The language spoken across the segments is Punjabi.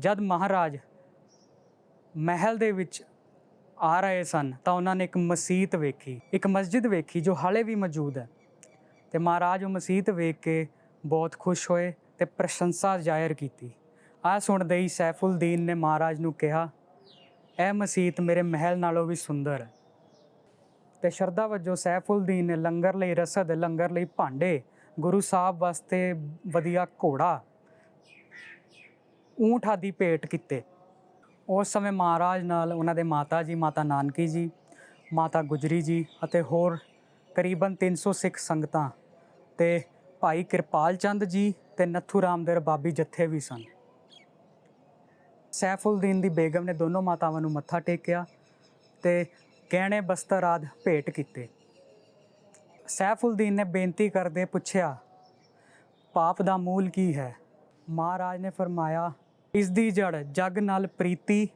ਜਦ ਮਹਾਰਾਜ ਮਹਿਲ ਦੇ ਵਿੱਚ ਆ ਰਹੇ ਸਨ, ਤਾਂ ਉਹਨਾਂ ਨੇ ਇੱਕ ਮਸਜਿਦ ਵੇਖੀ। ਇੱਕ ਮਸਜਿਦ ਵੇਖੀ ਜੋ ਹਾਲੇ ਵੀ ਮੌਜੂਦ ਹੈ। ਤੇ ਮਹਾਰਾਜ ਉਹ ਮਸਜਿਦ ਵੇਖ ਕੇ ਬਹੁਤ ਖੁਸ਼ ਹੋਏ ਤੇ ਪ੍ਰਸ਼ੰਸਾ ਜ਼ਾਹਿਰ ਕੀਤੀ। ਆ ਸੁਣਦੇ ਹੀ ਸੈਫੁਲਦੀਨ ਨੇ ਮਹਾਰਾਜ ਨੂੰ ਕਿਹਾ ਇਹ ਮਸਜਿਦ ਮੇਰੇ ਮਹਿਲ ਨਾਲੋਂ ਵੀ ਸੁੰਦਰ ਹੈ। ਤੇ ਸ਼ਰਧਾ ਵਜੋਂ ਸੈਫੁਲਦੀਨ ਨੇ ਲੰਗਰ ਲਈ ਰਸਦ, ਲੰਗਰ ਲਈ ਭਾਂਡੇ, ਗੁਰੂ ਸਾਹਿਬ ਵਾਸਤੇ ਵਧੀਆ ਘੋੜਾ ਊਂਠ ਆਦਿ ਭੇਟ ਕੀਤੇ। ਉਸ ਸਮੇਂ ਮਹਾਰਾਜ ਨਾਲ ਉਹਨਾਂ ਦੇ ਮਾਤਾ ਜੀ, ਮਾਤਾ ਨਾਨਕੀ ਜੀ, ਮਾਤਾ ਗੁਜਰੀ ਜੀ ਅਤੇ ਹੋਰ ਕਰੀਬਨ 300 ਸਿੱਖ ਸੰਗਤਾਂ ਤੇ ਭਾਈ ਕਿਰਪਾਲ ਚੰਦ ਜੀ ਤੇ ਨੱਥੂ ਰਾਮ ਦੇ ਰਬਾਬੀ ਜੱਥੇ ਵੀ ਸਨ। ਸੈਫੁਲਦੀਨ ਦੀ ਬੇਗਮ ਨੇ ਦੋਨੋਂ ਮਾਤਾਵਾਂ ਨੂੰ ਮੱਥਾ ਟੇਕਿਆ ਤੇ ਗਹਿਣੇ, ਬਸਤਰ ਆਦਿ ਭੇਟ ਕੀਤੇ। ਸੈਫੁਲਦੀਨ ਨੇ ਬੇਨਤੀ ਕਰਦੇ ਪੁੱਛਿਆ, ਪਾਪ ਦਾ ਮੂਲ ਕੀ ਹੈ? ਮਹਾਰਾਜ ਨੇ ਫਰਮਾਇਆ ਇਸ ਦੀ ਜੜ, ਜਗ ਨਾਲ ਪ੍ਰੀਤੀ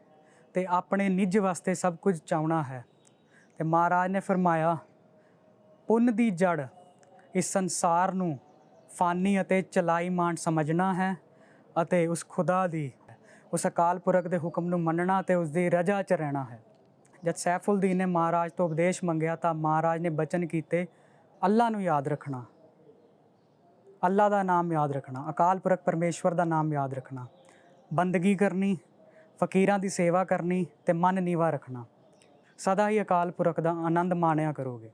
ਤੇ ਆਪਣੇ ਨਿੱਜ ਵਾਸਤੇ ਸਭ ਕੁਝ ਚਾਉਣਾ ਹੈ। ਤੇ ਮਹਾਰਾਜ ਨੇ ਫਰਮਾਇਆ, ਪੁੰਨ ਦੀ ਜੜ ਇਸ ਸੰਸਾਰ ਨੂੰ ਫਾਨੀ ਅਤੇ ਚਲਾਈਮਾਨ ਸਮਝਣਾ ਹੈ ਅਤੇ ਉਸ ਖੁਦਾ ਦੀ, ਉਸ ਅਕਾਲ ਪੁਰਖ ਦੇ ਹੁਕਮ ਨੂੰ ਮੰਨਣਾ ਤੇ ਉਸ ਦੀ ਰਜ਼ਾ 'ਚ ਰਹਿਣਾ ਹੈ। ਜਦ ਸੈਫੁਲਦੀਨ ਨੇ ਮਹਾਰਾਜ ਤੋਂ ਉਪਦੇਸ਼ ਮੰਗਿਆ ਤਾਂ ਮਹਾਰਾਜ ਨੇ ਬਚਨ ਕੀਤੇ, ਅੱਲਾ ਨੂੰ ਯਾਦ ਰੱਖਣਾ। ਅੱਲਾ ਦਾ ਨਾਮ ਯਾਦ ਰੱਖਣਾ, ਅਕਾਲ ਪੁਰਖ ਪਰਮੇਸ਼ਵਰ ਦਾ ਨਾਮ ਯਾਦ ਰੱਖਣਾ। ਬੰਦਗੀ ਕਰਨੀ, ਫਕੀਰਾਂ ਦੀ ਸੇਵਾ ਕਰਨੀ ਤੇ ਮਨ ਨੀਵਾ ਰੱਖਣਾ। ਸਦਾ ਹੀ ਅਕਾਲ ਪੁਰਖ ਦਾ ਆਨੰਦ ਮਾਣਿਆ ਕਰੋਗੇ।